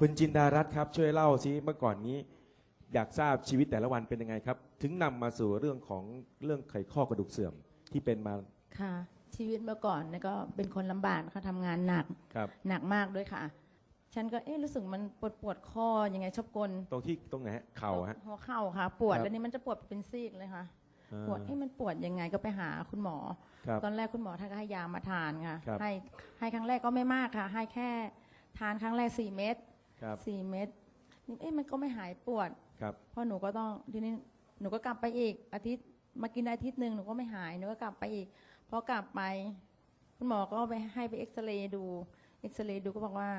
คุณจินดารัตน์ครับช่วยเล่าซิเมื่อก่อนนี้อยากทราบชีวิตแต่ละวันเป็นยังไงครับ ถึงนำมาสู่เรื่องของเรื่องไขข้อกระดูกเสื่อมที่เป็นมาค่ะ ชีวิตเมื่อก่อนเนี่ยก็เป็นคนลำบากนะคะทำงานหนักครับ หนักมากด้วยค่ะ ฉันก็เอ๊ะรู้สึกมันปวดปวดข้อยังไงชอบกลตรงที่ตรงไหนฮะเข่าฮะ หัวเข่าค่ะ ปวดครับ แล้วนี่มันจะปวดเป็นซีกเลยค่ะอ่าปวดเอ๊ะมันปวดยังไงก็ไปหาคุณหมอ ครับ ตอนแรกคุณหมอท่านก็ให้ยามาทานค่ะ ครับ ให้ให้ครั้งแรกก็ไม่มากค่ะ ให้แค่ทานครั้งแรกสี่เม็ด ครับ สี่เม็ดนี่เอ๊ะมันก็ไม่หายปวด ครับ เพราะหนูก็ต้องทีนี้หนูก็กลับไปอีก อาทิตย์มากินอาทิตย์หนึ่งหนูก็ไม่หายหนูก็กลับไปอีกพอกลับไป คุณหมอก็ไปให้ไปเอ็กซเรย์ดูเอ็กซเรย์ดูก็บอกว่า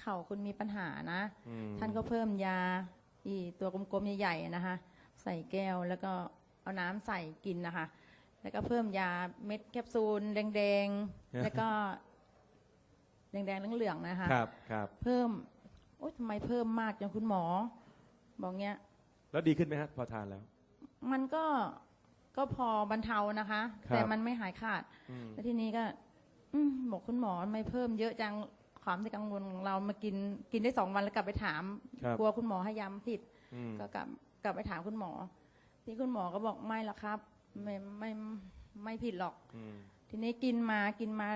เข่าคุณมีปัญหานะ อืม ท่านก็เพิ่มยา อีตัวกลมๆใหญ่ๆนะคะ ใส่แก้วแล้วก็เอาน้ำใส่กินนะคะ แล้วก็เพิ่มยาเม็ดแคปซูลแดงๆ แล้วก็ แดงๆเหลืองๆนะคะ ครับ ครับ เพิ่ม โอ๊ยทำไมเพิ่มมากจังคุณหมอ บอกเงี้ย แล้วดีขึ้นไหมฮะพอทานแล้ว มันก็ก็พอบรรเทานะคะ ครับ แต่มันไม่หายขาด อืมแล้วทีนี้ก็ อืมบอกคุณหมอทำไม่เพิ่มเยอะจังความที่กังวลของเรามากินกินได้สองวันแล้วกลับไปถาม ครับกลัวคุณหมอให้ยำผิด อืม ก็กลับกลับไปถามคุณหมอ ที่คุณหมอก็บอกไม่ละครับ ไม่ไม่ไม่ผิดหรอก อืม ทีนี้กินมากินมา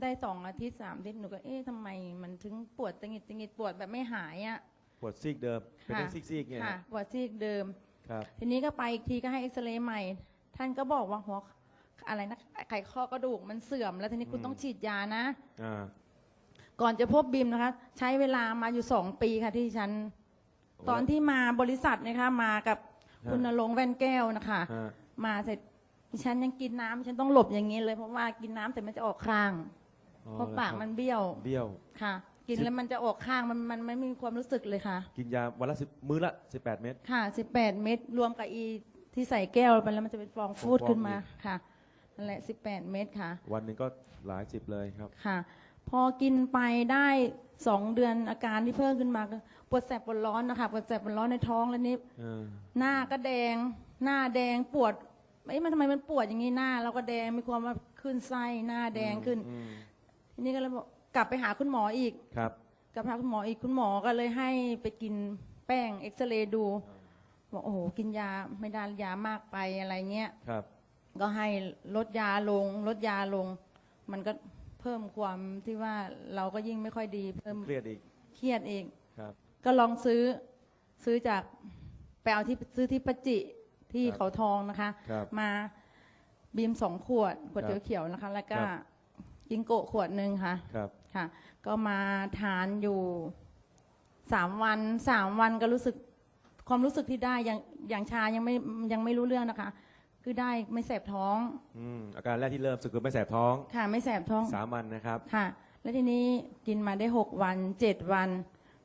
ได้สองอาทิตย์สามอาทิตย์หนูก็เอ๊ะทำไมมันถึงปวดตังหิดตังหิดปวดแบบไม่หายอะ ปวดซีกเดิม เป็นค่ะทั้งซีกๆเนี่ยค่ะฮะปวดซีกเดิม ครับ ทีนี้ก็ไปอีกทีก็ให้เอ็กซเรย์ใหม่ ท่านก็บอกว่าหัวอะไรนะไขข้อกระดูกมันเสื่อม แล้วทีนี้คุณอืมต้องฉีดยานะ อ่า ก่อนจะพบบิมนะคะ ใช้เวลามาอยู่สองปีค่ะที่ฉัน ตอนที่มาบริษัทนะคะ มากับคุณนรงค์แว่นแก้วนะคะ ฮะ มาเสร็จดิฉันยังกินน้ำฉันต้องหลบอย่างนี้เลยเพราะว่ากินน้ำแต่มันจะออกข้าง อ๋อเพราะปากแล้วคมัรับนเบี้ยวเบี้ยว ค่ะ กินแล้วมันจะออกข้างมันมันไม่มีความรู้สึกเลยค่ะ กินยาวันละสิบมื้อละสิบแปดเม็ด ค่ะสิบแปดเม็ดรวมกับอีที่ใส่แก้วไปแล้วมันจะเป็นฟองฟูดฟองๆขึ้นมาอีก ค่ะนั่นแหละสิบแปดเม็ดค่ะ วันหนึ่งก็หลายสิบเลยครับ ค่ะ พอกินไปได้สองเดือนอาการที่เพิ่มขึ้นมาก็ปวดแสบปวดร้อนนะคะปวดแสบปวดร้อนในท้องแล้วนี่เออ หน้าก็แดง หน้าแดงปวดเอ้ยมันทำไมมันปวดอย่างนี้หน้า เราก็แดงมีความว่าขึ้นไส้หน้าแดงขึ้น อืม ทีนี้ก็เลยบอกกลับไปหาคุณหมออีก ครับ กลับไปหาคุณหมออีกคุณหมอก็เลยให้ไปกินแป้งเอ็กซเรย์ดูบอกโอ้โหกินยาไม่ได้ยามากไปอะไรเงี้ย ครับ ก็ให้ลดยาลงลดยาลง มันก็เพิ่มความที่ว่าเราก็ยิ่งไม่ค่อยดีเพิ่มเครียดอีก เครียดเอง ครับ ก็ลองซื้อซื้อจากไปเอาที่ซื้อที่ปะจิที่ครับเขาทองนะคะ ครับมาบีมสองขวดขวดครับเขียวๆนะคะ แล้วก็ครับ กิงโกะขวดหนึ่งค่ะ ครับ ค่ะ ก็มาทานอยู่สามวันสามวันก็รู้สึกความรู้สึกที่ได้อย่างอย่างชายังไม่ยังไม่รู้เรื่องนะคะ คือได้ไม่แสบท้องอืมอาการแรกที่เริ่มรู้สึกคือไม่แสบท้องค่ะ ไม่แสบท้องสามวันนะครับ ค่ะ แล้วทีนี้กินมาได้หกวันเจ็ดวัน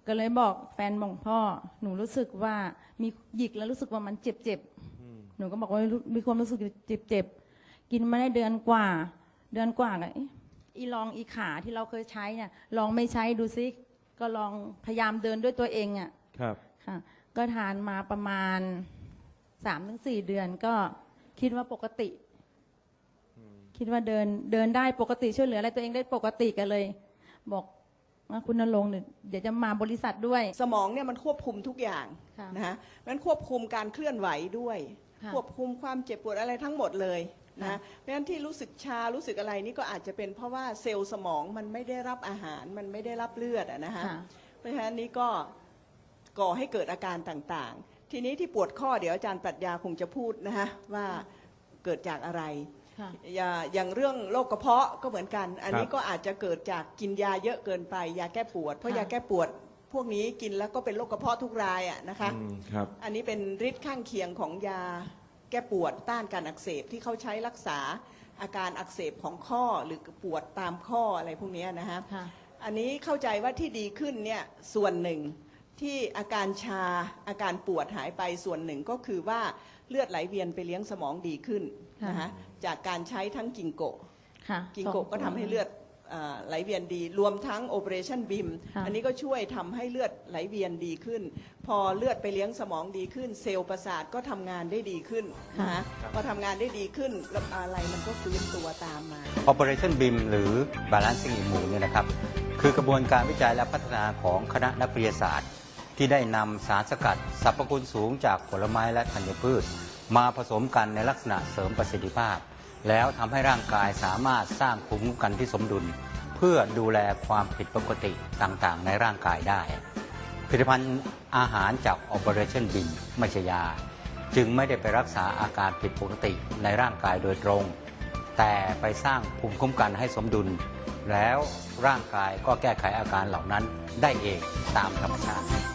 ก็เลยบอกแฟนบอกพ่อ หนูรู้สึกว่ามีหยิกแล้วรู้สึกว่ามันเจ็บเจ็บๆอืมหนูก็บอกว่ารู้มีความรู้สึกเจ็บเจ็บๆกินมาได้เดือนกว่า เดือนกว่าก็เอ๊ะ อีลองอีขาที่เราเคยใช้เนี่ยลองไม่ใช้ดูซิ ก็ลองพยายามเดินด้วยตัวเองอะครับ ค่ะ ก็ทานมาประมาณสามถึงสี่เดือนก็คิดว่าปกติ คิดว่าเดินเดินได้ปกติช่วยเหลืออะไรตัวเองได้ปกติกันเลย บอกว่าคุณนรงค์เนี่ยเดี๋ยวจะมาบริษัทด้วย สมองเนี่ยมันควบคุมทุกอย่างค่ะ นะฮะมันควบคุมการเคลื่อนไหวด้วย ค่ะ ควบคุมความเจ็บปวดอะไรทั้งหมดเลย นะค่ะฮะเพราะฉะนั้นที่รู้สึกชารู้สึกอะไรนี่ก็อาจจะเป็นเพราะว่าเซลล์สมองมันไม่ได้รับอาหารมันไม่ได้รับเลือดอะนะฮะค่ะเพราะฉะนั้นนี่ก็ก่อให้เกิดอาการต่างๆ ทีนี้ที่ปวดข้อเดี๋ยวอาจารย์ปรัชญาคงจะพูดนะฮะว่าเกิดจากอะไรค่ะอย่าอย่างเรื่องโรคกระเพาะก็เหมือนกัน อันนี้ครับก็อาจจะเกิดจากกินยาเยอะเกินไปยาแก้ปวด เพราะค่ะยาแก้ปวดพวกนี้กินแล้วก็เป็นโรคกระเพาะทุกรายอะนะคะอืมครับอันนี้เป็นฤทธิ์ข้างเคียงของยา แก้ปวดต้านการอักเสบที่เขาใช้รักษาอาการอักเสบของข้อหรือปวดตามข้ออะไรพวกเนี้ยนะฮะ ค่ะ อันนี้เข้าใจว่าที่ดีขึ้นเนี่ยส่วนหนึ่งที่อาการชาอาการปวดหายไปส่วนหนึ่งก็คือว่าเลือดไหลเวียนไปเลี้ยงสมองดีขึ้นค่ะนะคะจากการใช้ทั้งกิงโกะค่ะกิงโกะก็ทำให้เลือดเอ่อไหลเวียนดี รวมทั้ง Operation BIM ค่ะ อันนี้ก็ช่วยทำให้เลือดไหลเวียนดีขึ้น พอเลือดไปเลี้ยงสมองดีขึ้น เซลล์ประสาทก็ทำงานได้ดีขึ้นนะคะครับพอทำงานได้ดีขึ้นแล้วอะไรมันก็ฟื้นตัวตามมา Operation BIM หรือ Balancing Immune เนี่ยนะครับคคือกระบวนการวิจัยและพัฒนาของคณะนักวิทยาศาสตร์ ที่ได้นำสารสกัดสรรพคุณสูงจากผลไม้และธัญพืช มาผสมกันในลักษณะเสริมประสิทธิภาพ แล้วทำให้ร่างกายสามารถสร้างภูมิคุ้มกันที่สมดุล เพื่อดูแลความผิดปกติต่างๆ ในร่างกายได้ ผลิตภัณฑ์อาหารจาก Operation b i n ไม่ใช่ยา จึงไม่ได้ไปรักษาอาการผิดปกติในร่างกายโดยตรง แต่ไปสร้างภูมิคุ้มกันให้สมดุล แล้วร่างกายก็แก้ไขอาการเหล่านั้นได้เองตามธรรมชาติ